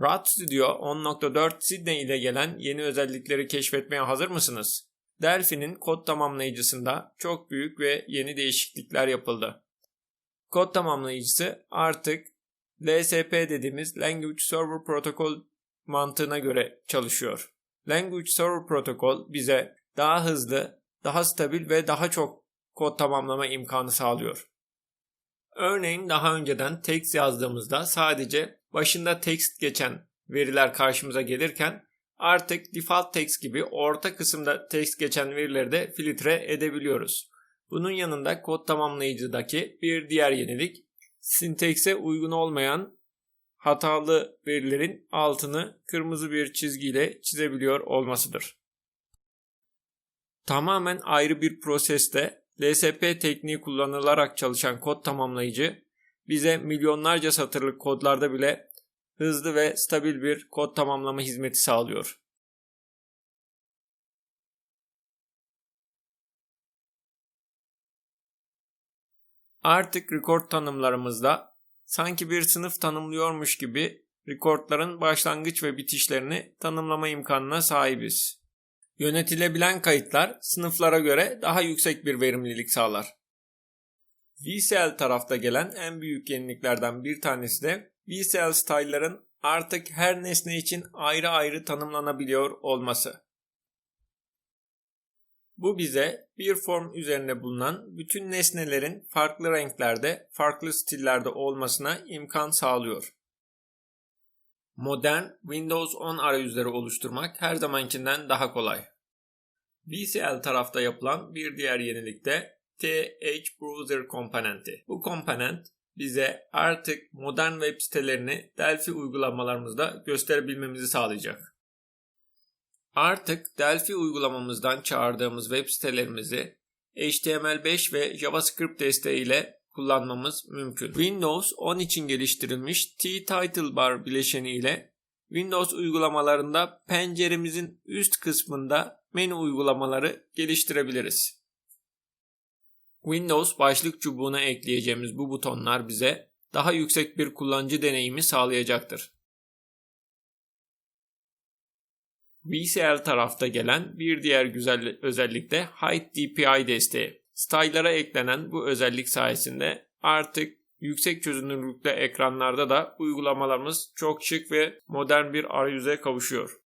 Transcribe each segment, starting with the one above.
RAD Studio 10.4 Sydney ile gelen yeni özellikleri keşfetmeye hazır mısınız? Delphi'nin kod tamamlayıcısında çok büyük ve yeni değişiklikler yapıldı. Kod tamamlayıcısı artık LSP dediğimiz Language Server Protocol mantığına göre çalışıyor. Language Server Protocol bize daha hızlı, daha stabil ve daha çok kod tamamlama imkanı sağlıyor. Örneğin daha önceden text yazdığımızda sadece başında text geçen veriler karşımıza gelirken artık default text gibi orta kısımda text geçen verileri de filtre edebiliyoruz. Bunun yanında kod tamamlayıcıdaki bir diğer yenilik sintekse uygun olmayan hatalı verilerin altını kırmızı bir çizgiyle çizebiliyor olmasıdır. Tamamen ayrı bir proseste LSP tekniği kullanılarak çalışan kod tamamlayıcı bize milyonlarca satırlık kodlarda bile hızlı ve stabil bir kod tamamlama hizmeti sağlıyor. Artık record tanımlarımızda sanki bir sınıf tanımlıyormuş gibi recordların başlangıç ve bitişlerini tanımlama imkanına sahibiz. Yönetilebilen kayıtlar sınıflara göre daha yüksek bir verimlilik sağlar. VCL tarafta gelen en büyük yeniliklerden bir tanesi de VCL style'ların artık her nesne için ayrı ayrı tanımlanabiliyor olması. Bu bize bir form üzerinde bulunan bütün nesnelerin farklı renklerde, farklı stillerde olmasına imkan sağlıyor. Modern Windows 10 arayüzleri oluşturmak her zamankinden daha kolay. VCL tarafta yapılan bir diğer yenilik de TH Browser komponenti. Bu komponent bize artık modern web sitelerini Delphi uygulamalarımızda gösterebilmemizi sağlayacak. Artık Delphi uygulamamızdan çağırdığımız web sitelerimizi HTML5 ve JavaScript desteğiyle kullanmamız mümkün. Windows 10 için geliştirilmiş T-Title bileşeni ile Windows uygulamalarında penceremizin üst kısmında menü uygulamaları geliştirebiliriz. Windows başlık çubuğuna ekleyeceğimiz bu butonlar bize daha yüksek bir kullanıcı deneyimi sağlayacaktır. VCL tarafta gelen bir diğer güzel özellik de Hide DPI desteği. Style'lara eklenen bu özellik sayesinde artık yüksek çözünürlükte ekranlarda da uygulamalarımız çok şık ve modern bir arayüze kavuşuyor.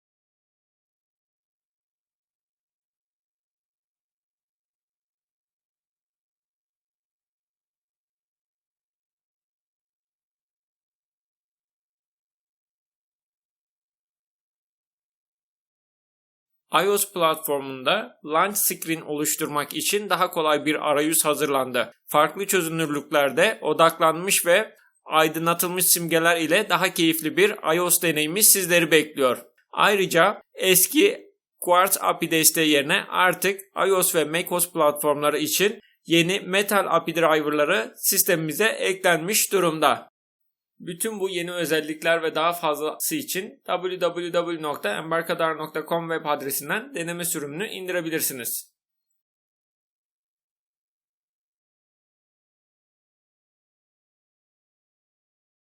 iOS platformunda launch screen oluşturmak için daha kolay bir arayüz hazırlandı. Farklı çözünürlüklerde odaklanmış ve aydınlatılmış simgeler ile daha keyifli bir iOS deneyimi sizleri bekliyor. Ayrıca eski Quartz API desteği yerine artık iOS ve macOS platformları için yeni Metal API driverları sistemimize eklenmiş durumda. Bütün bu yeni özellikler ve daha fazlası için www.embarkadar.com web adresinden deneme sürümünü indirebilirsiniz.